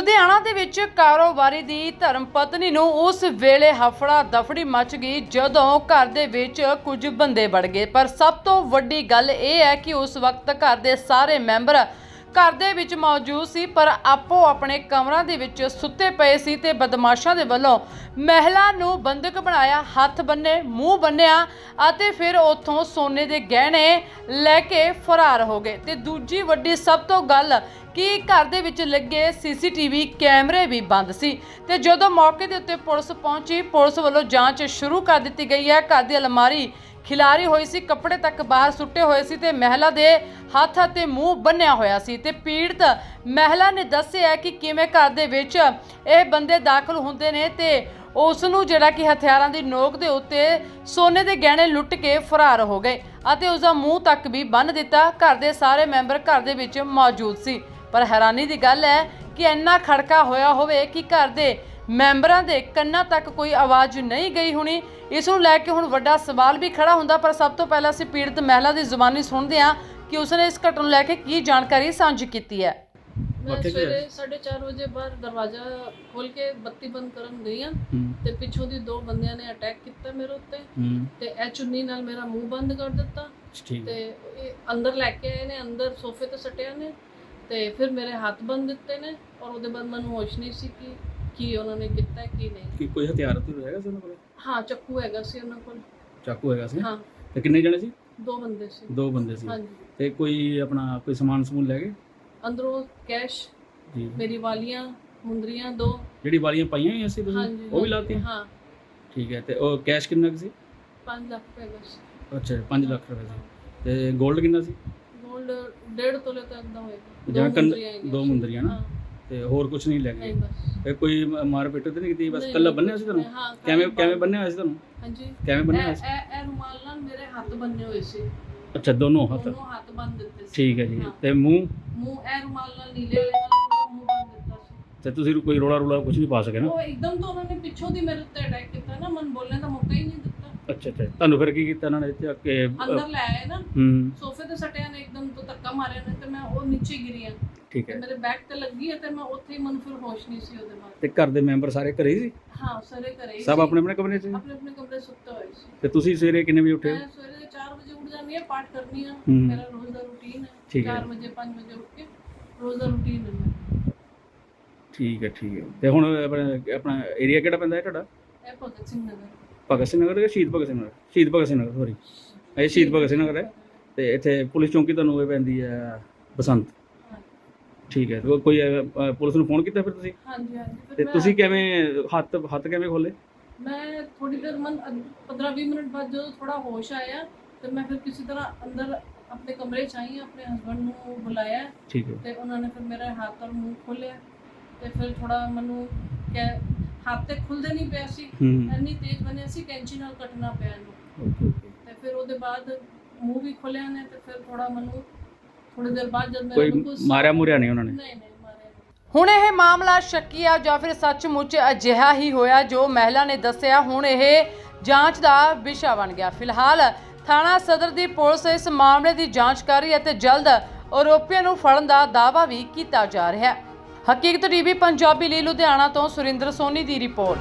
ਲੁਧਿਆਣਾ ਦੇ ਵਿੱਚ ਕਾਰੋਬਾਰੀ ਦੀ ਧਰਮ ਪਤਨੀ ਨੂੰ ਉਸ ਵੇਲੇ ਹਫੜਾ ਦਫੜੀ ਮਚ ਗਈ ਜਦੋਂ ਘਰ ਦੇ ਵਿੱਚ ਕੁਝ ਬੰਦੇ ਵੜ ਗਏ। ਪਰ ਸਭ ਤੋਂ ਵੱਡੀ ਗੱਲ ਇਹ ਹੈ ਕਿ ਉਸ ਵਕਤ ਘਰ ਦੇ ਸਾਰੇ ਮੈਂਬਰ ਘਰ ਦੇ ਵਿੱਚ ਮੌਜੂਦ ਸੀ, ਪਰ ਆਪੋ ਆਪਣੇ ਕਮਰਾਂ ਦੇ ਵਿੱਚ ਸੁੱਤੇ ਪਏ ਸੀ ਤੇ ਬਦਮਾਸ਼ਾਂ ਦੇ ਵੱਲੋਂ ਮਹਿਲਾ ਨੂੰ ਬੰਦਕ ਬਣਾਇਆ, ਹੱਥ ਬੰਨੇ, ਮੂੰਹ ਬੰਨਿਆ ਅਤੇ ਫਿਰ ਉੱਥੋਂ ਸੋਨੇ ਦੇ ਗਹਿਣੇ ਲੈ ਕੇ ਫਰਾਰ ਹੋ ਗਏ। ਤੇ ਦੂਜੀ ਵੱਡੀ ਸਭ ਤੋਂ ਗੱਲ ਕਿ ਘਰ ਦੇ ਵਿੱਚ ਲੱਗੇ ਸੀਸੀਟੀਵੀ ਕੈਮਰੇ ਵੀ ਬੰਦ ਸੀ ਤੇ ਜਦੋਂ ਮੌਕੇ ਦੇ ਉੱਤੇ ਪੁਲਿਸ ਪਹੁੰਚੀ, ਪੁਲਿਸ ਵੱਲੋਂ ਜਾਂਚ ਸ਼ੁਰੂ ਕਰ ਦਿੱਤੀ ਗਈ ਹੈ। ਘਰ ਦੀ ਅਲਮਾਰੀ ਖਿਲਾਰੀ ਹੋਈ ਸੀ, ਕੱਪੜੇ ਤੱਕ ਬਾਹਰ ਸੁੱਟੇ ਹੋਏ ਸੀ ਤੇ ਮਹਿਲਾ ਦੇ ਹੱਥ ਅਤੇ ਮੂੰਹ ਬੰਨਿਆ ਹੋਇਆ ਸੀ ਤੇ ਪੀੜਤ ਮਹਿਲਾ ਨੇ ਦੱਸਿਆ ਕਿ ਕਿਵੇਂ ਘਰ ਦੇ ਵਿੱਚ ਇਹ ਬੰਦੇ ਦਾਖਲ ਹੁੰਦੇ ਨੇ ਤੇ ਉਸ ਨੂੰ ਜਿਹੜਾ ਕਿ ਹਥਿਆਰਾਂ ਦੀ ਨੋਕ ਦੇ ਉੱਤੇ ਸੋਨੇ ਦੇ ਗਹਿਣੇ ਲੁੱਟ ਕੇ ਫਰਾਰ ਹੋ ਗਏ ਅਤੇ ਉਸ ਦਾ ਮੂੰਹ ਤੱਕ ਵੀ ਬੰਨ ਦਿੱਤਾ। ਘਰ ਦੇ ਸਾਰੇ ਮੈਂਬਰ ਘਰ ਦੇ ਵਿੱਚ ਮੌਜੂਦ ਸੀ। ਪਰ ਹੈਰਾਨੀ ਦੀ ਗੱਲ ਹੈ ਕਿ ਇੰਨਾ ਖੜਕਾ ਹੋਇਆ ਹੋਵੇ ਕਿ ਘਰ ਦੇ ਮੈਂਬਰਾਂ ਦੇ ਕੰਨਾਂ ਤੱਕ ਕੋਈ ਆਵਾਜ਼ ਨਹੀਂ ਗਈ ਹੋਣੀ। ਇਸ ਨੂੰ ਲੈ ਕੇ ਹੁਣ ਵੱਡਾ ਸਵਾਲ ਵੀ ਖੜਾ ਹੁੰਦਾ ਪਰ ਸਭ ਤੋਂ ਪਹਿਲਾਂ ਅਸੀਂ ਪੀੜਤ ਮਹਿਲਾ ਦੀ ਜ਼ੁਬਾਨੀ ਸੁਣਦੇ ਹਾਂ ਕਿ ਉਸਨੇ ਇਸ ਘਟਨਾ ਨੂੰ ਲੈ ਕੇ ਕੀ ਜਾਣਕਾਰੀ ਸਾਂਝੀ ਕੀਤੀ ਹੈ। ਮੈਂ ਉੱਥੇ ਕੀ ਸਵੇਰੇ 4:30 ਵਜੇ ਬਾਹਰ ਦਰਵਾਜ਼ਾ ਖੋਲ ਕੇ ਬੱਤੀ ਬੰਦ ਕਰਨ ਗਈ ਹਾਂ ਹੂੰ। ਤੇ ਪਿੱਛੋਂ ਦੀ ਦੋ ਬੰਦਿਆਂ ਨੇ ਅਟੈਕ ਕੀਤਾ ਮੇਰੇ ਉੱਤੇ। ਤੇ ਇਹ ਚੁੰਨੀ ਨਾਲ ਮੇਰਾ ਮੂੰਹ ਬੰਦ ਕਰ ਦਿੱਤਾ। ਤੇ ਇਹ ਅੰਦਰ ਲੈ ਕੇ ਆਏ ਨੇ ਅੰਦਰ ਸੋਫੇ ਤੇ ਸਟਿਆ ਨੇ। ਤੇ ਫਿਰ ਮੇਰੇ ਹੱਥ ਬੰਨ ਦਿੱਤੇ ਨੇ ਔਰ ਉਹਦੇ ਬਾਅਦ ਮੈਨੂੰ ਹੋਸ਼ ਨਹੀਂ ਸੀ ਕਿ ਕੀ ਉਹਨਾਂ ਨੇ ਕੀਤਾ ਕੀ ਨਹੀਂ। ਕੀ ਕੋਈ ਹਥਿਆਰ ਤੇ ਹੈਗਾ ਸੀ ਉਹਨਾਂ ਕੋਲ? ਹਾਂ ਚੱਕੂ ਹੈਗਾ ਸੀ ਉਹਨਾਂ ਕੋਲ। ਚਾਕੂ ਹੈਗਾ ਸੀ ਹਾਂ। ਤੇ ਕਿੰਨੇ ਜਣੇ ਸੀ? ਦੋ ਬੰਦੇ ਸੀ। ਦੋ ਬੰਦੇ ਸੀ। ਹਾਂਜੀ। ਤੇ ਕੋਈ ਆਪਣਾ ਕੋਈ ਸਮਾਨ ਸਮੂਨ ਲੈ ਗਏ? ਅੰਦਰੋਂ ਕੈਸ਼ ਜੀ। ਮੇਰੀ ਵਾਲੀਆਂ ਮੁੰਦਰੀਆਂ ਦੋ। ਜਿਹੜੀ ਵਾਲੀਆਂ ਪਾਈਆਂ ਹੋਈਆਂ ਸੀ ਤੁਸੀਂ? ਹਾਂਜੀ ਉਹ ਵੀ ਲਾਤੀਆਂ? ਹਾਂ। ਠੀਕ ਹੈ ਤੇ ਉਹ ਕੈਸ਼ ਕਿੰਨਾ ਕੁ ਸੀ? 5 ਲੱਖ ਰੁਪਏ ਦਾ ਸੀ। ਅੱਛਾ 5 ਲੱਖ ਰੁਪਏ ਸੀ ਤੇ 골ਡ ਕਿੰਨਾ ਸੀ? ਗੋਲਡ ਡੇਢ ਤੋਲੇ ਤੱਕ ਦਾ ਹੋਏਗਾ। ਜਿਵੇਂ ਕੰਨ- ਮੁੰਦਰੀਆਂ ਹੈਗੀਆਂ ਦੋ ਸੀ। ਮੁੰਦਰੀਆਂ ਨਾ? ਹਾਂ, ਤੇ ਹੋਰ ਕੁਝ ਨਹੀਂ ਲੈ ਨਹੀਂ ਗਏ। ਬਸ। ਤੇ ਕੋਈ ਮਾਰ ਪਿੱਟ ਤੇ ਨਹੀਂ ਕੀਤੀ ਬਸ ਨਹੀਂ, ਕੱਲਾ ਨਹੀਂ, ਬੰਨਿਆ ਸੀ ਤੁਹਾਨੂੰ? ਹਾਂ, ਕਿਵੇਂ ਕਿਵੇਂ ਬੰਨਿਆ ਹੋਇਆ ਸੀ ਤੁਹਾਨੂੰ? ਹਾਂਜੀ। ਕਿਵੇਂ ਬੰਨਿਆ ਹੋਇਆ ਸੀ? ਇਹ ਇਹ ਰੁਮਾਲ ਨਾਲ ਮੇਰੇ ਹੱਥ ਬੰਨੇ ਹੋਏ ਸੀ। ਅੱਛਾ ਦੋਨੋਂ ਹੱਥ? ਦੋਨੋਂ ਹੱਥ ਬੰਨ ਦਿੱਤੇ ਸੀ। ਠੀਕ ਹੈ ਜੀ। ਹਾਂ। ਤੇ ਮੂੰਹ? ਮੂੰਹ ਇਹ ਰੁਮਾਲ ਨਾਲ ਨੀਲੇ ਵਾਲੇ ਨਾਲ ਪੂਰਾ ਮੂੰਹ ਬੰਨ ਦਿੱਤਾ ਸੀ। ਤੇ ਤੁਸੀਂ ਕੋਈ ਰੋਲਾ ਰੋਲਾ ਕੁਝ ਨਹੀਂ ਪਾ ਸਕੇ ਨਾ? ਉਹ ਇੱਕਦਮ ਤੋਂ ਉਹਨਾਂ ਨੇ ਪਿੱਛੋਂ ਦੀ ਮੇਰੇ ਉੱਤੇ ਅਟੈਕ ਕੀਤਾ ਨਾ ਮਨ ਬੋਲਣ ਦਾ ਮੌਕਾ ਹੀ ਨਹੀਂ ਦਿੱਤਾ। ਅੱਛਾ ਅੱਛਾ। ਤੁਹਾਨੂੰ ਫਿਰ ਕੀ ਕੀਤਾ ਇਹਨਾਂ ਨੇ ਕੇ? ਅੰਦਰ ਲੈ ਆਏ ਨਾ। ਹੂੰ। ਸੋਫੇ ਤੇ ਸਟਿਆ ਨੇ ਇੱਕਦਮ ਤੋਂ ਧੱਕਾ ਮਾਰਿਆ ਨੇ ਤੇ ਮੈਂ ਉਹ ਨੀਚੇ ਗਿਰੀ ਆ ਠੀਕ ਤੇ ਹੈ ਮੇਰੇ ਬੈਕ ਤੇ ਲੱਗੀ ਹੈ ਤੇ ਮੈਂ ਉੱਥੇ ਹੀ ਮੈਨੂੰ ਫਿਰ ਹੋਸ਼ ਨਹੀਂ ਸੀ ਉਹਦੇ ਬਾਅਦ ਤੇ ਘਰ ਦੇ ਮੈਂਬਰ ਸਾਰੇ ਘਰੇ ਸੀ ਹਾਂ ਸਾਰੇ ਘਰੇ ਹੀ ਸਭ ਸੀ। ਆਪਣੇ ਆਪਣੇ ਕਮਰੇ 'ਚ ਸੀ? ਆਪਣੇ ਆਪਣੇ ਕਮਰੇ ਸੁੱਤੇ ਹੋਏ ਸੀ ਤੇ ਤੁਸੀਂ ਸਵੇਰੇ ਕਿੰਨੇ ਵਜੇ ਉੱਠੇ ਹੋ? ਮੈਂ ਸਵੇਰੇ ਦੇ 4 ਵਜੇ ਉੱਠ ਜਾਂਦੀ ਹਾਂ ਪਾਠ ਕਰਨੀ ਆ ਹੂੰ। ਮੇਰਾ ਰੋਜ਼ ਦਾ ਰੁਟੀਨ ਹੈ ਠੀਕ ਹੈ। 4 ਵਜੇ 5 ਵਜੇ ਉੱਠ ਕੇ ਰੋਜ਼ ਦਾ ਰੁਟੀਨ ਹੈ ਮੇਰਾ। ਠੀਕ ਹੈ ਠੀਕ ਹੈ ਤੇ ਹੁਣ ਆਪਣਾ ਆਪਣਾ ਏਰੀਆ ਕਿਹੜਾ ਪੈਂਦਾ ਹੈ ਤੁਹਾਡਾ ਇਹ ਭਗਤ ਸਿੰਘ ਨਗਰ ਭਗਤ ਸਿੰਘ ਨਗਰ ਜਾਂ ਸ਼ਹੀਦ ਭਗਤ ਸਿੰਘ ਨਗਰ ਸ਼ਹੀਦ ਭਗਤ ਸਿੰਘ ਨਗਰ ਸੋਰੀ ਇਹ ਸ਼ਹੀਦ ਭਗਤ ਸਿੰਘ ਨਗਰ ਹੈ ਤੇ ਇੱਥੇ ਪੁਲਿਸ ਚੌਂਕੀ ਤੁਹਾਨੂੰ ਇਹ ਪੈਂਦੀ ਹੈ ਬਸੰਤ। ਠੀਕ ਹੈ ਉਹ ਕੋਈ ਅਹ, ਅਹ, ਪੁਲਿਸ ਨੂੰ ਫੋਨ ਕੀਤਾ ਫਿਰ ਤੁਸੀਂ? ਹਾਂਜੀ ਤੇ ਤੁਸੀਂ ਕਿਵੇਂ ਹੱਥ ਹੱਥ ਕਿਵੇਂ ਖੋਲੇ ਮੈਂ ਥੋੜੀ ਦੇਰ ਮਨ 15 20 ਮਿੰਟ ਬਾਅਦ ਜਦੋਂ ਥੋੜਾ ਹੋਸ਼ ਆਇਆ ਤੇ ਮੈਂ ਫਿਰ ਕਿਸੇ ਤਰ੍ਹਾਂ ਅੰਦਰ ਆਪਣੇ ਕਮਰੇ ਚ ਆਈ ਆਪਣੇ ਹਸਬੰਡ ਨੂੰ ਬੁਲਾਇਆ। ਠੀਕ ਹੈ। ਤੇ ਉਹਨਾਂ ਨੇ ਫਿਰ ਮੇਰਾ ਹੱਥ ਔਰ ਮੂੰਹ ਖੋਲਿਆ ਤੇ ਫਿਰ ਥੋੜਾ ਮੈਨੂੰ ਕਹਿ ਹੱਥ ਤੇ ਖੁੱਲਦੇ ਨਹੀਂ ਪਿਆ ਸੀ ਹੂੰ। ਇੰਨੀ ਤੇਜ਼ ਬਣਿਆ ਸੀ ਕੈਂਚੀ ਨਾਲ ਕੱਟਣਾ ਪਿਆ ਇਹਨੂੰ। Okay okay. ਤੇ ਫਿਰ ਉਹਦੇ ਬਾਅਦ ਮੂੰਹ ਵੀ ਖੋਲਿਆ ਨੇ ਤੇ ਫਿਰ ਥੋੜਾ ਮੈਨੂੰ ਥੋੜੀ ਦੇਰ ਬਾਅਦ ਜਦ ਮੇਰਾ ਕੋਈ ਮਾਰਿਆ ਮੁਰਿਆ ਨਹੀਂ ਉਹਨਾਂ ਨੇ? ਨਹੀਂ ਨਹੀਂ ਮਾਰਿਆ ਨਹੀਂ। ਹੁਣ ਇਹ ਮਾਮਲਾ ਸ਼ੱਕੀ ਆ ਜਾਂ ਫਿਰ ਸੱਚਮੁੱਚ ਅਜਿਹਾ ਹੀ ਹੋਇਆ ਜੋ ਮਹਿਲਾ ਨੇ ਦੱਸਿਆ ਹੁਣ ਇਹ ਜਾਂਚ ਦਾ ਵਿਸ਼ਾ ਬਣ ਗਿਆ। ਫਿਲਹਾਲ ਥਾਣਾ ਸਦਰ ਦੀ ਪੁਲਿਸ ਇਸ ਮਾਮਲੇ ਦੀ ਜਾਂਚ ਕਰ ਰਹੀ ਹੈ ਤੇ ਜਲਦ ਆਰੋਪੀਆਂ ਨੂੰ ਫੜਨ ਦਾ ਦਾਅਵਾ ਵੀ ਕੀਤਾ ਜਾ ਰਿਹਾ ਹੈ। ਹਕੀਕਤ ਟੀਵੀ ਪੰਜਾਬੀ ਲਈ ਲੁਧਿਆਣਾ ਤੋਂ ਸੁਰਿੰਦਰ ਸੋਨੀ ਦੀ ਰਿਪੋਰਟ।